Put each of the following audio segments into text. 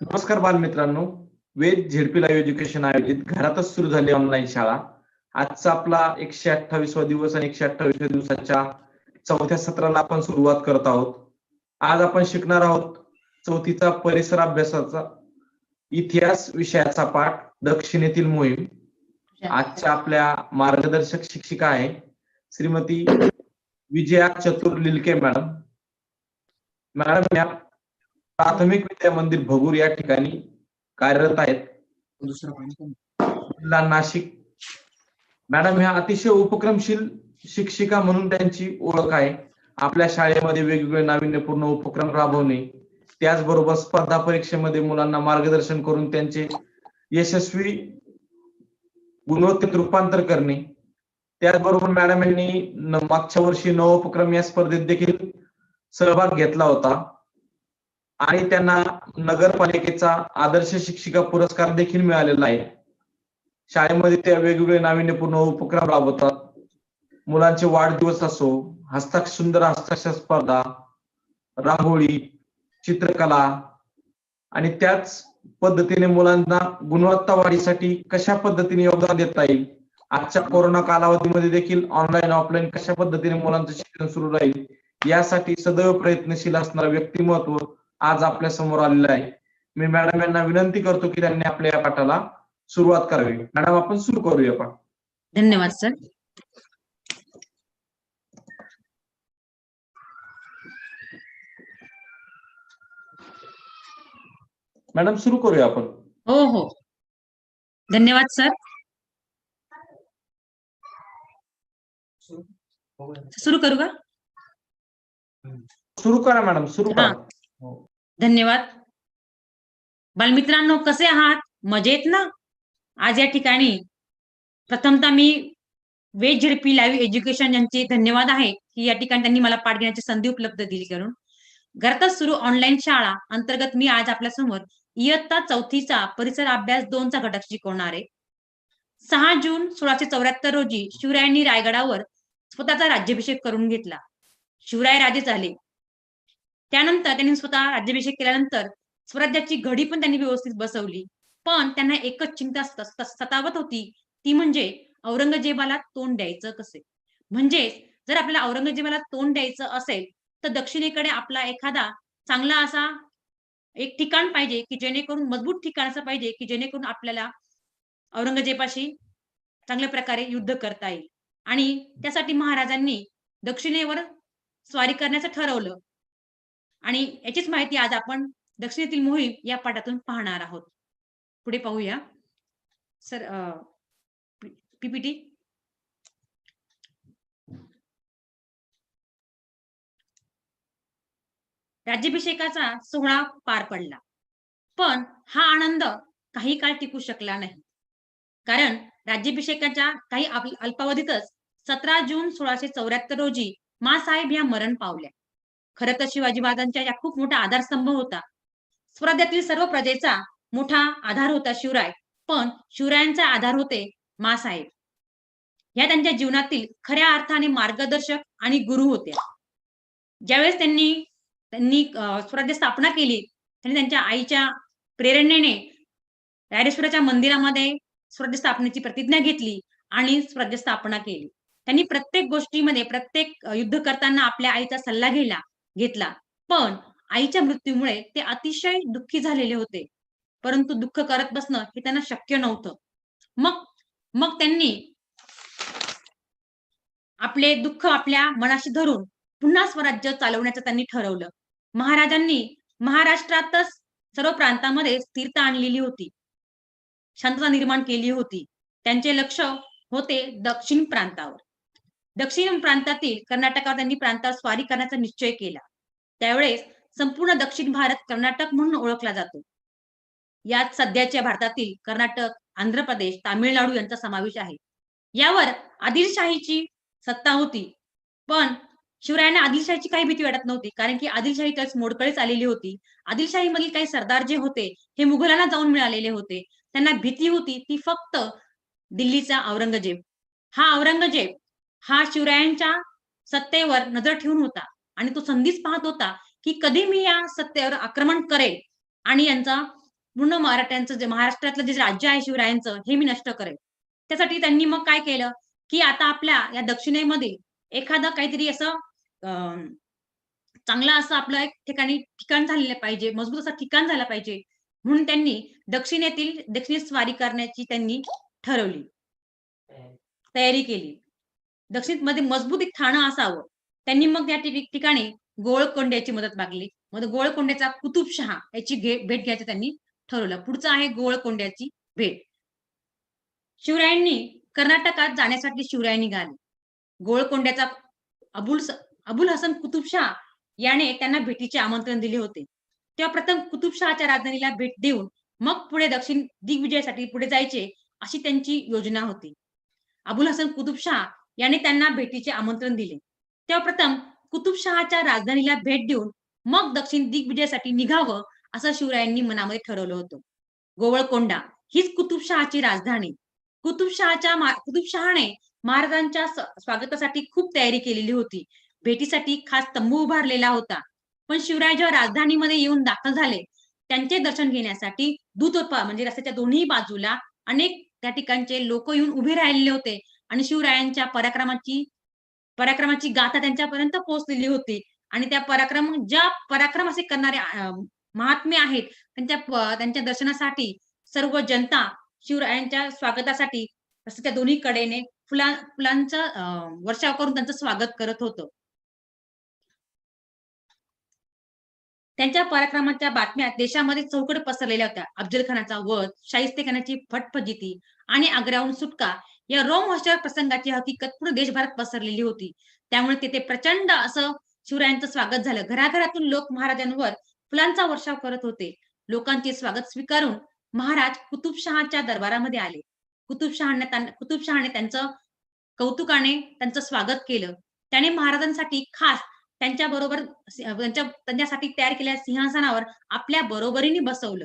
नमस्कार बालमित्रांनो. वेद ZP live education आयोजित घरातच सुरू झाली ऑनलाईन शाळा. आजचा आपला एकशे अठ्ठावीसवा दिवस आणि एकशे अठ्ठावीसव्या दिवसाच्या चौथ्या सत्राला आपण सुरुवात करत आहोत. आज आपण शिकणार आहोत चौथीचा परिसर अभ्यासाचा इतिहास विषयाचा पाठ दक्षिणेतील मोहीम. आजच्या आपल्या मार्गदर्शक शिक्षिका आहे श्रीमती विजया चतुर लिलके मॅडम. मॅडम या प्राथमिक विद्या मंदिर भगूर या ठिकाणी कार्यरत आहेत. जिल्हा नाशिक. मॅडम ह्या अतिशय उपक्रमशील शिक्षिका म्हणून त्यांची ओळख आहे. आपल्या शाळेमध्ये वेगवेगळे नाविन्यपूर्ण उपक्रम राबवणे त्याचबरोबर स्पर्धा परीक्षेमध्ये मुलांना मार्गदर्शन करून त्यांचे यशस्वी गुणवत्तेत रूपांतर करणे. त्याचबरोबर मॅडम यांनी मागच्या वर्षी नवोपक्रम या स्पर्धेत देखील सहभाग घेतला होता. आणि त्यांना नगरपालिकेचा आदर्श शिक्षिका पुरस्कार देखील मिळालेला आहे. शाळेमध्ये त्या वेगवेगळे नाविन्यपूर्ण उपक्रम राबवतात. मुलांचे वाढदिवस असो हस्ताक्ष सुंदर हस्ताक्षर स्पर्धा रांगोळी चित्रकला आणि त्याच पद्धतीने मुलांना गुणवत्ता वाढीसाठी कशा पद्धतीने योगदान देता येईल? आजच्या कोरोना कालावधीमध्ये देखील ऑनलाईन ऑफलाईन कशा पद्धतीने मुलांचं शिक्षण सुरू राहील? यासाठी सदैव प्रयत्नशील असणारं व्यक्तिमत्व आज आपल्यासमोर आलेलं आहे. मी मॅडम यांना विनंती करतो की त्यांनी आपल्या या पाठाला सुरुवात करावी. मॅडम आपण सुरू करूया पाठ धन्यवाद सर मॅडम सुरू करूया आपण. हो हो. धन्यवाद सर सुरू करू का? सुरू करा मॅडम सुरू. करा. धन्यवाद. बालमित्रांनो कसे आहात? मजेत ना? आज या ठिकाणी प्रथमतः मी वेज झेडपी लाईव्ह एज्युकेशन यांचे धन्यवाद आहे की या ठिकाणी त्यांनी मला पाठ घेण्याची संधी उपलब्ध दिली करून. घरातच सुरू ऑनलाईन शाळा अंतर्गत मी आज आपल्यासमोर इयत्ता चौथीचा परिसर अभ्यास दोनचा घटक शिकवणार आहे. सहा जून सोळाशे चौऱ्याहत्तर रोजी शिवरायांनी रायगडावर स्वतःचा राज्याभिषेक करून घेतला. शिवराय राजे झाले. त्यानंतर त्यांनी स्वतः राज्याभिषेक केल्यानंतर स्वराज्याची घडी पण त्यांनी व्यवस्थित बसवली. पण त्यांना एकच चिंता सतावत होती ती म्हणजे औरंगजेबाला तोंड द्यायचं कसे? म्हणजेच जर आपल्याला औरंगजेबाला तोंड द्यायचं असेल तर दक्षिणेकडे आपला एखादा चांगला असा एक ठिकाण पाहिजे की जेणेकरून मजबूत ठिकाण असं पाहिजे की जेणेकरून आपल्याला औरंगजेबाशी चांगल्या प्रकारे युद्ध करता येईल. आणि त्यासाठी महाराजांनी दक्षिणेवर स्वारी करण्याचं ठरवलं. आणि याचीच माहिती आज आपण दक्षिणेतील मोहीम या पाठातून पाहणार आहोत. पुढे पाहूया. सर पीपीटी राज्याभिषेकाचा सोहळा पार पडला. पण हा आनंद काही काळ टिकू शकला नाही. कारण राज्याभिषेकाच्या काही अल्पावधीतच सतरा जून सोळाशे चौऱ्याहत्तर रोजी मासाहेब या मरण पावल्या. खरं तर शिवाजी महाराजांच्या या खूप मोठा आधारस्तंभ होता. स्वराज्यातील सर्व प्रजेचा मोठा आधार होता शिवराय पण शिवरायांचा आधार होते मासाहेब. या त्यांच्या जीवनातील खऱ्या अर्थाने मार्गदर्शक आणि गुरु होत्या. ज्यावेळेस त्यांनी त्यांनी स्वराज्य स्थापना केली त्यांनी त्यांच्या आईच्या प्रेरणेने रायरेश्वराच्या मंदिरामध्ये स्वराज्य स्थापनेची प्रतिज्ञा घेतली आणि स्वराज्य स्थापना केली. त्यांनी प्रत्येक गोष्टीमध्ये प्रत्येक युद्ध करताना आपल्या आईचा सल्ला घेला घेतला. पण आईच्या मृत्यूमुळे ते अतिशय दुःखी झालेले होते. परंतु दुःख करत बसणं हे त्यांना शक्य नव्हतं. मग मग त्यांनी आपले दुःख आपल्या मनाशी धरून पुन्हा स्वराज्य चालवण्याचं त्यांनी ठरवलं. महाराजांनी महाराष्ट्रातच सर्व प्रांतामध्ये स्थिरता आणलेली होती. शांतता निर्माण केली होती. त्यांचे लक्ष होते दक्षिण प्रांतावर. दक्षिण प्रांतातील कर्नाटकावर त्यांनी प्रांतावर स्वारी करण्याचा निश्चय केला. त्यावेळेस संपूर्ण दक्षिण भारत कर्नाटक म्हणून ओळखला जातो. यात सध्याच्या भारतातील कर्नाटक आंध्र प्रदेश तामिळनाडू यांचा समावेश आहे. यावर आदिलशाहीची सत्ता होती. पण शिवरायांना आदिलशाहीची काही भीती वाटत नव्हती. कारण की आदिलशाही त्याच मोडकळीच आलेली होती. आदिलशाहीमधील काही सरदार जे होते हे मुघलांना जाऊन मिळालेले होते. त्यांना भीती होती ती फक्त दिल्लीचा औरंगजेब. हा औरंगजेब हा शिवरायांच्या सत्तेवर नजर ठेवून होता. आणि तो संधीच पाहत होता की कधी मी या सत्तेवर आक्रमण करेल आणि यांचा पूर्ण मराठ्यांचं जे महाराष्ट्रातलं जे राज्य आहे शिवरायांचं हे मी नष्ट करेल. त्यासाठी त्यांनी मग काय केलं की आता आपल्या या दक्षिणेमध्ये एखादं काहीतरी असं अं, चांगलं असं आपलं एक ठिकाणी ठिकाण झालेलं पाहिजे मजबूत असं ठिकाण झालं पाहिजे म्हणून त्यांनी दक्षिणेतील दक्षिणेत स्वारी करण्याची त्यांनी ठरवली. तयारी केली. दक्षिणेमध्ये मजबूत एक ठाणं असावं. त्यांनी मग त्या ठिकाणी गोळकोंड्याची मदत मागली. मग गोळकोंड्याचा कुतुबशहा याची भेट घ्यायची त्यांनी ठरवलं. पुढचं आहे गोळकोंड्याची भेट. शिवरायांनी कर्नाटकात जाण्यासाठी शिवराय निघाले गोळकोंड्याचा अबुल अबुल हसन कुतुबशहा याने त्यांना भेटीचे आमंत्रण दिले होते. तेव्हा प्रथम कुतुबशहाच्या राजधानीला भेट देऊन मग पुढे दक्षिण दिग्विजयासाठी पुढे जायचे अशी त्यांची योजना होती. अबुल हसन कुतुबशहा याने त्यांना भेटीचे आमंत्रण दिले. तेव्हा प्रथम कुतुबशहाच्या राजधानीला भेट देऊन मग दक्षिण दिग्विजयासाठी निघावं असं शिवरायांनी मनामध्ये ठरवलं होतं. गोवळकोंडा हीच कुतुबशहाची राजधानी. कुतुबशहाच्या कुतुबशहाने महाराजांच्या स्वागतासाठी खूप तयारी केलेली होती. भेटीसाठी खास तंबू उभारलेला होता. पण शिवराय जेव्हा राजधानीमध्ये येऊन दाखल झाले त्यांचे दर्शन घेण्यासाठी दूतोपा म्हणजे रस्त्याच्या दोन्ही बाजूला अनेक त्या ठिकाणचे लोक येऊन उभे राहिलेले होते आणि शिवरायांच्या पराक्रमाची पराक्रमाची गाथा त्यांच्यापर्यंत पोहोचलेली होती. आणि त्या पराक्रम ज्या पराक्रम असे करणारे महात्मे आहेत त्यांच्या त्यांच्या दर्शनासाठी सर्व जनता शिवरायांच्या स्वागतासाठी त्या दोन्ही कडेने फुला फुलांचं अं, वर्षाव करून त्यांचं स्वागत करत होतं. त्यांच्या पराक्रमाच्या बातम्या देशामध्ये चौकड पसरलेल्या होत्या. अफजल खानाचा वध शाहिस्ते खानाची फटफजिती आणि आग्र्याहून सुटका या रोमहर्षक प्रसंगाची हकीकत पूर्ण देशभरात पसरलेली होती. त्यामुळे तिथे प्रचंड असं शिवरायांचं स्वागत झालं. घराघरातून लोक महाराजांवर फुलांचा वर्षाव करत होते. लोकांचे स्वागत स्वीकारून महाराज कुतुबशहाच्या दरबारामध्ये आले. कुतुबशहाने कुतुबशहाने त्यांचं कौतुकाने त्यांचं स्वागत केलं. त्याने महाराजांसाठी खास त्यांच्या बरोबर त्यांच्या त्यांच्यासाठी तयार केलेल्या सिंहासनावर आपल्या बरोबरीने बसवलं.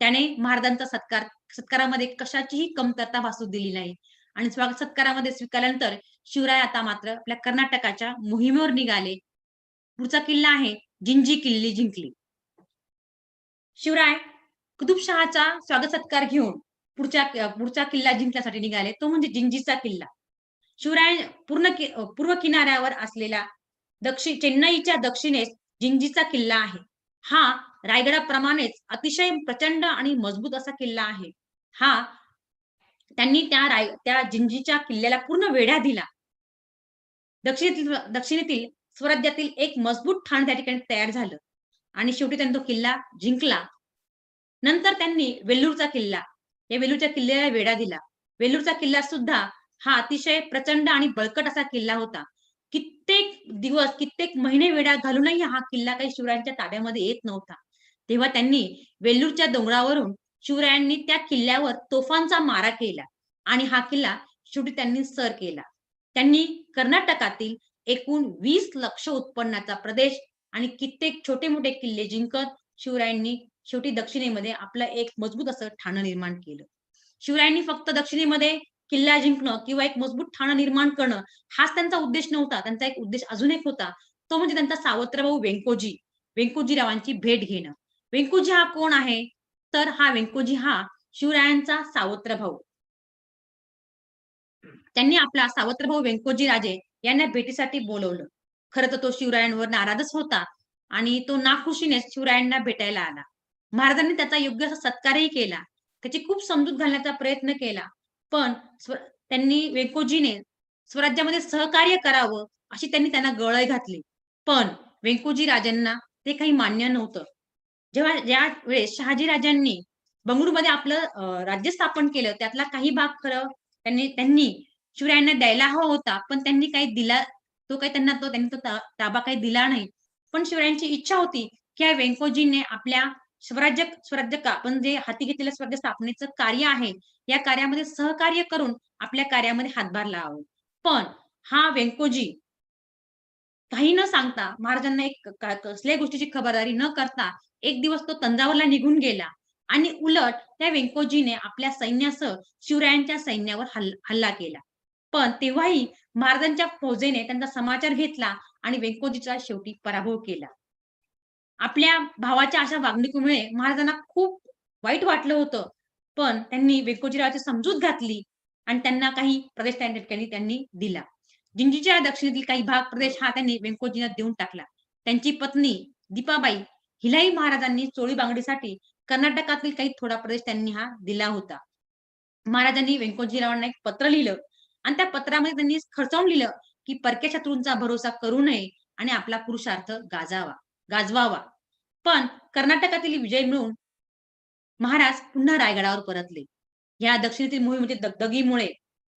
त्याने महाराजांचा सत्कार सत्कारामध्ये कशाचीही कमतरता भासू दिली नाही. आणि स्वागत सत्कारामध्ये स्वीकारल्यानंतर शिवराय आता मात्र आपल्या कर्नाटकाच्या मोहिमेवर निघाले. पुढचा किल्ला आहे जिंजी किल्ली जिंकली. शिवराय कुतुबशहाचा स्वागत सत्कार घेऊन पुढच्या पुढचा किल्ला जिंकण्यासाठी निघाले. तो म्हणजे जिंजीचा किल्ला. शिवराय पूर्ण कि- पूर्व किनाऱ्यावर असलेला दक्षिण चेन्नईच्या दक्षिणेस जिंजीचा किल्ला आहे. हा रायगडाप्रमाणेच अतिशय प्रचंड आणि मजबूत असा किल्ला आहे. हा त्यांनी त्या राय त्या जिंजीच्या किल्ल्याला पूर्ण वेढा दिला. दक्षिणेतील दक्षिणेतील स्वराज्यातील एक मजबूत ठाण त्या ठिकाणी तयार झालं. आणि शेवटी त्यांनी तो किल्ला जिंकला. नंतर त्यांनी वेल्लूरचा किल्ला या वेल्लूरच्या किल्ल्याला वेढा दिला. वेल्लूरचा किल्ला सुद्धा हा अतिशय प्रचंड आणि बळकट असा किल्ला होता. कित्येक दिवस कित्येक महिने वेढा घालूनही हा किल्ला काही शिवरायांच्या ताब्यामध्ये येत नव्हता. तेव्हा त्यांनी वेल्लूरच्या डोंगरावरून शिवरायांनी त्या किल्ल्यावर तोफांचा मारा केला आणि हा किल्ला शेवटी त्यांनी सर केला. त्यांनी कर्नाटकातील एकूण वीस लक्ष उत्पन्नाचा प्रदेश आणि कित्येक छोटे मोठे किल्ले जिंकत शिवरायांनी शेवटी दक्षिणेमध्ये आपलं एक मजबूत असं ठाणं निर्माण केलं. शिवरायांनी फक्त दक्षिणेमध्ये किल्ला जिंकणं किंवा एक मजबूत ठाणं निर्माण करणं हाच त्यांचा उद्देश नव्हता. त्यांचा एक उद्देश अजून एक होता तो म्हणजे त्यांचा सावत्रभाऊ व्यंकोजी वेंकोजीरावांची भेट घेणं. व्यंकोजी हा कोण आहे? तर हा व्यंकोजी हा शिवरायांचा सावत्र भाऊ त्यांनी आपला सावत्र भाऊ व्यंकोजी राजे यांना भेटीसाठी बोलवलं. खरं तर तो शिवरायांवर नाराजच होता आणि तो नाखुशीने शिवरायांना भेटायला आला. महाराजांनी त्याचा योग्य असा सत्कारही केला. त्याची खूप समजूत घालण्याचा प्रयत्न केला. पण त्यांनी व्यंकोजीने स्वराज्यामध्ये सहकार्य करावं अशी त्यांनी त्यांना गळय घातली. पण व्यंकोजी राजांना ते काही मान्य नव्हतं. जेव्हा ज्या वेळेस शहाजी राजांनी बंगळुरूमध्ये आपलं राज्य स्थापन केलं त्यातला काही भाग खरं त्यांनी त्यांनी शिवरायांना द्यायला हवा होता पण त्यांनी काही दिला तो काही त्यांना तो त्यांनी तो ताबा काही दिला नाही. पण शिवरायांची इच्छा होती की या व्यंकोजीने आपल्या स्वराज्य स्वराज्य का आपण जे हाती घेतलेलं स्वराज्य स्थापनेचं कार्य आहे या कार्यामध्ये सहकार्य करून आपल्या कार्यामध्ये हातभार लावावं. पण हा वेंकोजी काही न सांगता महाराजांना एक कसल्याही गोष्टीची खबरदारी न करता एक दिवस तो तंजावरला निघून गेला. आणि उलट त्या व्यंकोजीने आपल्या सैन्यासह शिवरायांच्या सैन्यावर हल्ला केला. पण तेव्हाही महाराजांच्या फौजेने त्यांचा समाचार घेतला आणि व्यंकोजीचा शेवटी पराभव केला. आपल्या भावाच्या अशा वागणुकीमुळे महाराजांना खूप वाईट वाटलं होतं. पण त्यांनी व्यंकोजीरावाची समजूत घातली आणि त्यांना काही प्रदेश त्या ठिकाणी त्यांनी दिला. जिंजीच्या दक्षिणेतील काही भाग प्रदेश हा त्यांनी व्यंकोजींना देऊन टाकला. त्यांची पत्नी दीपाबाई हिलाई महाराजांनी चोळी बांगडीसाठी कर्नाटकातील काही थोडा प्रदेश त्यांनी हा दिला होता. महाराजांनी व्यंकोजीरावांना एक पत्र लिहिलं आणि त्या पत्रामध्ये त्यांनी खर्चावून लिहिलं की परक्या शत्रूंचा भरोसा करू नये आणि आपला पुरुषार्थ गाजावा गाजवावा. पण कर्नाटकातील विजय मिळून महाराज पुन्हा रायगडावर परतले. या दक्षिणेतील मोहिमेच्या दगदगीमुळे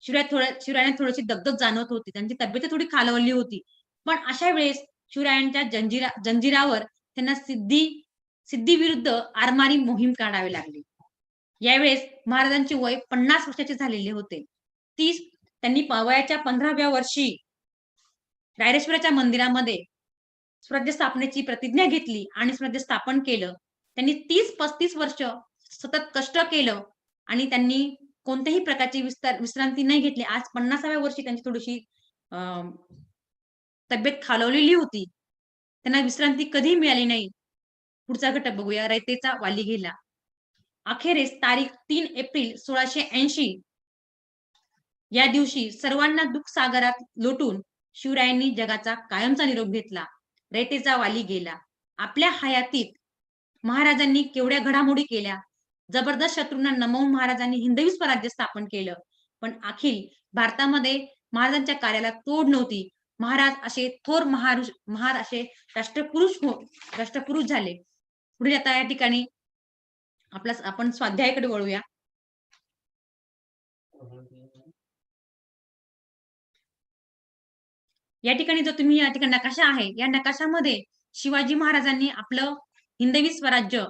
शिवराय थोड्या शिवरायांना थोडीशी दगदग जाणवत होती. त्यांची तब्येत थोडी खालवली होती. पण अशा वेळेस शिवरायांच्या जंजिरा जंजिरावर त्यांना सिद्धी सिद्धी विरुद्ध आरमारी मोहीम काढावी लागली. यावेळेस महाराजांचे वय पन्नास वर्षाचे झालेले होते. तीस त्यांनी पावयाच्या वयाच्या पंधराव्या वर्षी रायरेश्वराच्या मंदिरामध्ये स्वराज्य स्थापनेची प्रतिज्ञा घेतली आणि स्वराज्य स्थापन केलं. त्यांनी तीस पस्तीस वर्ष सतत कष्ट केलं आणि त्यांनी कोणत्याही प्रकारची विस्तार विश्रांती नाही घेतली. आज पन्नासाव्या वर्षी त्यांची थोडीशी तब्येत खालवलेली होती. त्यांना विश्रांती कधी मिळाली नाही. पुढचा घटक बघूया. रयतेचा वाली गेला. अखेरीस तारीख तीन एप्रिल सोळाशे ऐंशी. या दिवशी सर्वांना दुःख सागरात लोटून शिवरायांनी जगाचा कायमचा निरोप घेतला. रयतेचा वाली गेला. आपल्या हयातीत महाराजांनी केवढ्या घडामोडी केल्या. जबरदस्त शत्रूंना नमवून महाराजांनी हिंदवी स्वराज्य स्थापन केलं. पण अखिल भारतामध्ये महाराजांच्या कार्याला तोड नव्हती. महाराज असे थोर महारुष महार असे राष्ट्रपुरुष हो राष्ट्रपुरुष झाले. पुढे आता या ठिकाणी आपला आपण स्वाध्यायाकडे वळूया. या ठिकाणी जो तुम्ही या ठिकाणी नकाशा आहे या नकाशामध्ये शिवाजी महाराजांनी आपलं हिंदवी स्वराज्य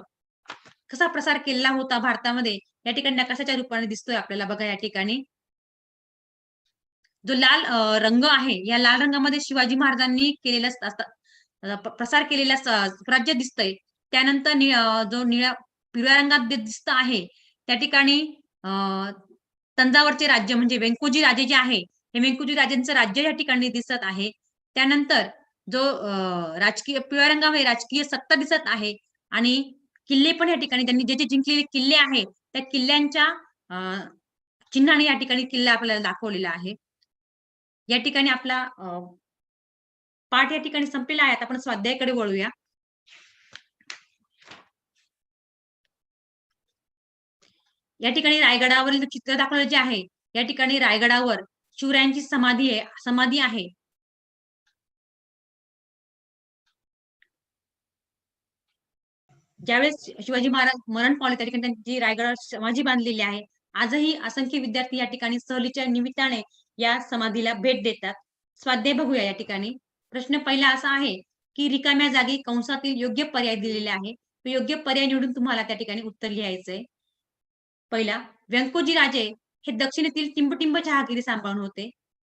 कसा प्रसार केलेला होता भारतामध्ये? या ठिकाणी नकाशाच्या रूपाने दिसतोय आपल्याला बघा या ठिकाणी. जो लाल रंग आहे या लाल रंगामध्ये शिवाजी महाराजांनी केलेला प्रसार केलेला स- स्वराज्य दिसतंय. त्यानंतर नि- जो निळ्या पिवळ्या रंगात दिसत आहे त्या ठिकाणी तंजावरचे राज्य म्हणजे वेंकोजी राजे जे आहे हे व्यंकोजी राजांचं राज्य या ठिकाणी दिसत आहे. त्यानंतर जो राजकीय पिवळ्या रंगामध्ये राजकीय सत्ता दिसत आहे आणि किल्ले पण या ठिकाणी त्यांनी जे जे जिंकलेले किल्ले आहे त्या किल्ल्यांच्या अं, चिन्हाने या ठिकाणी किल्ला आपल्याला दाखवलेला आहे. या ठिकाणी आपला अं, पाठ या ठिकाणी संपलेला आहे. आता आपण स्वाध्यायाकडे वळूया. या ठिकाणी रायगडावरील चित्र दाखवलं जे आहे या ठिकाणी रायगडावर शिवरायांची समाधी आहे समाधी आहे. ज्यावेळेस शिवाजी महाराज मरण पावले त्या ठिकाणी त्यांची रायगडावर समाधी बांधलेली आहे. आजही असंख्य विद्यार्थी या ठिकाणी सहलीच्या निमित्ताने या समाधीला भेट देतात. स्वाध्याय बघूया या ठिकाणी. प्रश्न पहिला असा आहे की रिकाम्या जागी कंसातील योग्य पर्याय दिलेले आहे. तो योग्य पर्याय निवडून तुम्हाला त्या ठिकाणी उत्तर लिहायचंय. पहिला व्यंकोजी राजे हे दक्षिणेतील टिंबटिंब जहागिरी सांभाळून होते.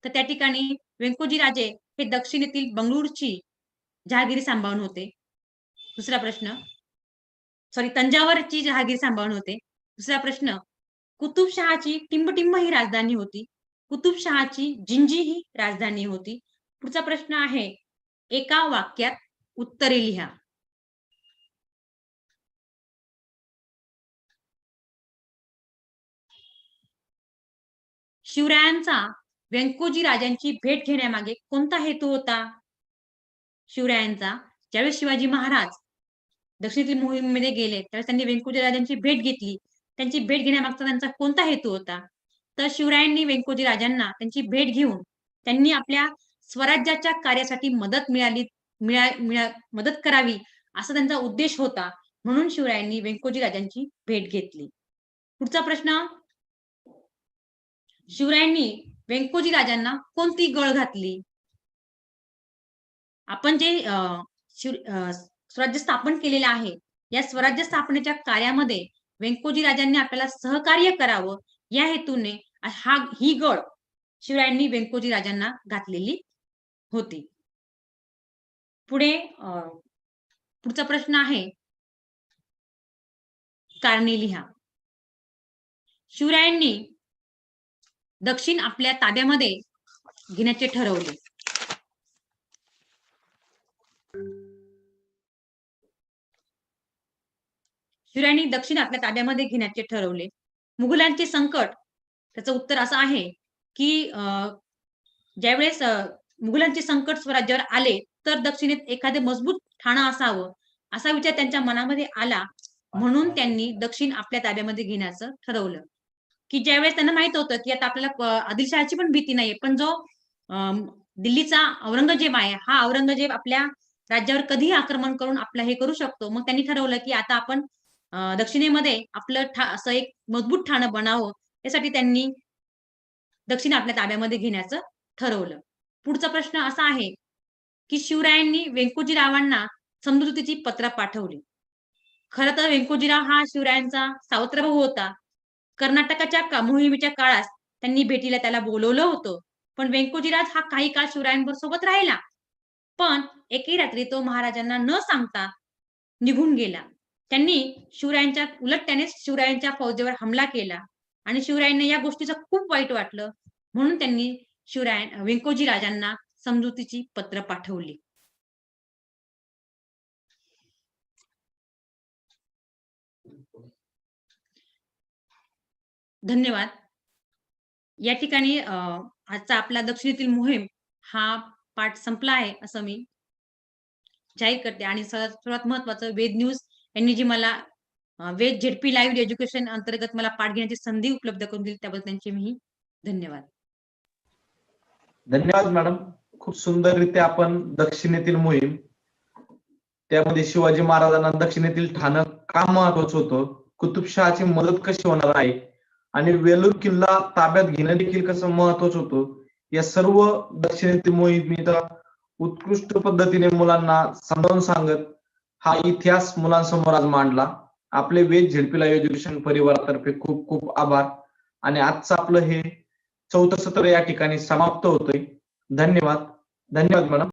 तर त्या ठिकाणी व्यंकोजी राजे हे दक्षिणेतील बंगळूरची जहागिरी सांभाळून होते. दुसरा प्रश्न सॉरी तंजावरची जहागीर सांभाळून होते दुसरा प्रश्न कुतुबशहाची टिंबटिंब ही राजधानी होती. कुतुबशहाची जिंजी ही राजधानी होती. पुढचा प्रश्न आहे एका वाक्यात उत्तरे लिहा. शिवरायांचा व्यंकोजी राजांची भेट घेण्यामागे कोणता हेतू होता? शिवरायांचा ज्यावेळेस शिवाजी महाराज दक्षिणेतील मोहिमेमध्ये गेले त्यावेळेस त्यांनी व्यंकोजी राजांची भेट घेतली. त्यांची भेट घेण्यामागचा त्यांचा कोणता हेतू होता? तर शिवरायांनी व्यंकोजी राजांना त्यांची भेट घेऊन त्यांनी आपल्या स्वराज्याच्या कार्यासाठी मदत मिळाली मिळा मिळा मदत करावी असा त्यांचा उद्देश होता. म्हणून शिवरायांनी व्यंकोजी राजांची भेट घेतली. पुढचा प्रश्न. शिवरायांनी व्यंकोजी राजांना कोणती गळ घातली? आपण जे अं, शिव स्वराज्य स्थापन केलेलं आहे. या स्वराज्य स्थापनेच्या कार्यामध्ये व्यंकोजी राजांनी आपल्याला सहकार्य करावं. या हेतूने हा ही गळ शिवरायांनी व्यंकोजी राजांना घातलेली होती. पुढे पुढचा प्रश्न आहे. कारणे लिहा. शिवरायांनी दक्षिण आपल्या ताब्यामध्ये घेण्याचे ठरवले. शिवरायांनी दक्षिण आपल्या ताब्यामध्ये घेण्याचे ठरवले. मुघलांचे संकट त्याचं उत्तर असं आहे की ज्यावेळेस मुघलांचे संकट स्वराज्यावर आले तर दक्षिणेत एखादे मजबूत ठाणं असावं असा विचार त्यांच्या मनामध्ये आला म्हणून त्यांनी दक्षिण आपल्या ताब्यामध्ये घेण्याचं ठरवलं. की ज्यावेळेस त्यांना माहीत होतं की आता आपल्याला आदिलशहाची पण भीती नाहीये पण जो दिल्लीचा औरंगजेब आहे हा औरंगजेब आपल्या राज्यावर कधीही आक्रमण करून आपलं हे करू शकतो. मग त्यांनी ठरवलं की आता आपण दक्षिणेमध्ये आपलं ठा असं एक मजबूत ठाणं बनावं यासाठी त्यांनी दक्षिण आपल्या ताब्यामध्ये घेण्याचं ठरवलं. पुढचा प्रश्न असा आहे की शिवरायांनी व्यंकोजीरावांना समजुतीची पत्र पाठवली. खरं तर व्यंकोजीराव हा शिवरायांचा सावत्र भाऊ होता. कर्नाटकाच्या मोहिमेच्या काळात त्यांनी भेटीला त्याला बोलवलं होतं पण व्यंकोजीराज हा काही काळ शिवरायांवर सोबत राहिला. पण एके रात्री तो महाराजांना न सांगता निघून गेला. त्यांनी शिवरायांच्या उलट त्याने शिवरायांच्या फौजेवर हमला केला. आणि शिवरायांना या गोष्टीचं खूप वाईट वाटलं. म्हणून त्यांनी शिवराय वेंकोजी राजांना समजुतीची पत्र पाठवली. धन्यवाद. या ठिकाणी अं, आजचा आपला दक्षिणेतील मोहीम हा पाठ संपला आहे असं मी जाहीर करते. आणि सर्वात सर्वात महत्वाचं वेद न्यूज यांनी जी मला वेद झेडपी लाईव्ह एज्युकेशन अंतर्गत मला पाठ घेण्याची संधी उपलब्ध करून दिली त्याबद्दल त्यांचे मी धन्यवाद. धन्यवाद मॅडम. खूप सुंदररीत्या आपण दक्षिणेतील मोहीम त्यामध्ये शिवाजी महाराजांना दक्षिणेतील ठाणं का महत्वाचं होतं कुतुबशहाची मदत कशी होणार आहे आणि वेलूर किल्ला ताब्यात घेणं देखील कसं महत्वाचं होतं या सर्व दक्षिणेतील मोहिमेचा उत्कृष्ट पद्धतीने मुलांना समजावून सांगत हा इतिहास मुलांसमोर आज मांडला. आपले वेद झेडपीला एज्युकेशन परिवारातर्फे खूप खूप आभार. आणि आजचं आपलं हे चौथं सत्र या ठिकाणी समाप्त होतोय. धन्यवाद. धन्यवाद मॅडम.